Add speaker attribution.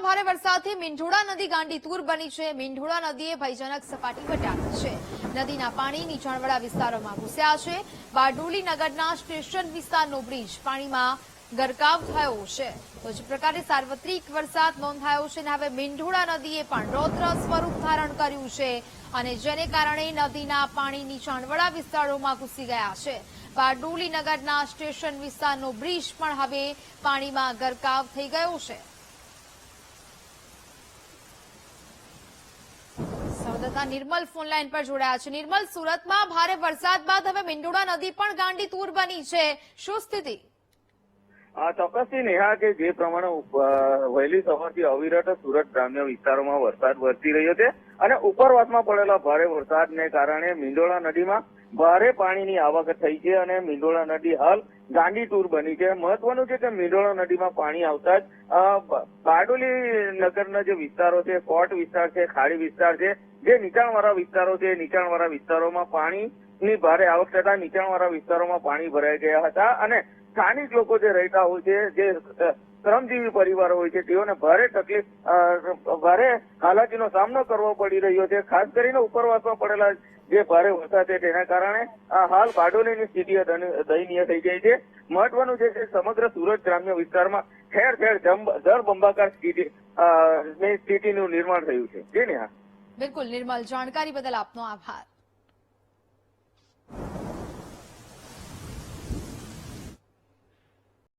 Speaker 1: સુરતમાં ભારે વરસાદથી મીંઢોળા નદી ગાંડીતુર બની છે. મીંઢોળા નદીએ ભયજનક સપાટી વટાવી છે. નદીના પાણી નીચાણવાળા વિસ્તારોમાં ઘૂસ્યા છે. બારડોલી નગરના સ્ટેશન વિસ્તારનો બ્રિજ પાણીમાં ગરકાવ થયો છે. તો જે પ્રકારે સાર્વત્રિક વરસાદ નોંધાયો છે અને હવે મીંઢોળા નદીએ પણ રૌદ્ર સ્વરૂપ ધારણ કર્યું છે અને જેને કારણે નદીના પાણી નીચાણવાળા વિસ્તારોમાં ઘૂસી ગયા છે. બારડોલી નગરના સ્ટેશન વિસ્તારનો બ્રિજ પણ હવે પાણીમાં ગરકાવ થઈ ગયો છે. સંવાદદાતા નિર્મલ ફોનલાઈન પર જોડાયા છે. નિર્મલ, સુરતમાં ભારે વરસાદ બાદ હવે મીંડોળા નદી પણ ગાંડી તૂર બની છે. શું સ્થિતિ?
Speaker 2: ચોક્કસથી નેહા, કે જે પ્રમાણે વહેલી સવારથી અવિરત સુરત ગ્રામ્ય વિસ્તારોમાં વરસાદ વરસી રહ્યો છે અને ઉપરવાસમાં પડેલા ભારે વરસાદને કારણે મીંડોળા નદીમાં ભારે પાણીની આવક થઈ છે અને મીંડોળા નદી હાલ ગાંડી ટૂર બની છે. મહત્વનું છે કે મીંડોળા નદીમાં પાણી આવતા જ બારડોલી નગરના જે વિસ્તારો છે, કોટ વિસ્તાર છે, ખાડી વિસ્તાર છે, જે નીચાણવાળા વિસ્તારો છે, નીચાણવાળા વિસ્તારોમાં પાણીની ભારે આવક થતા નીચાણવાળા વિસ્તારોમાં પાણી ભરાઈ ગયા હતા અને સ્થાનિક લોકો જે રહેતા હોય છે, જે શ્રમજીવી પરિવારો હોય છે, તેઓને ભારે તકલીફ ભારે હાલાકીનો સામનો કરવો પડી રહ્યો છે. ખાસ કરીને ઉપરવાસમાં પડેલા જે ભારે વરસાદ છે, તેના કારણે હાલ બારડોલીની સ્થિતિ દયનીય થઈ ગઈ છે. મહત્વનું છે કે સમગ્ર સુરત ગ્રામ્ય વિસ્તારમાં ઠેર ઠેર જળબંબાકાર સ્થિતિ સ્થિતિનું નિર્માણ થયું છે. જી ને
Speaker 1: બિલકુલ, નિર્મલ. જાણકારી બદલ આપનો આભાર.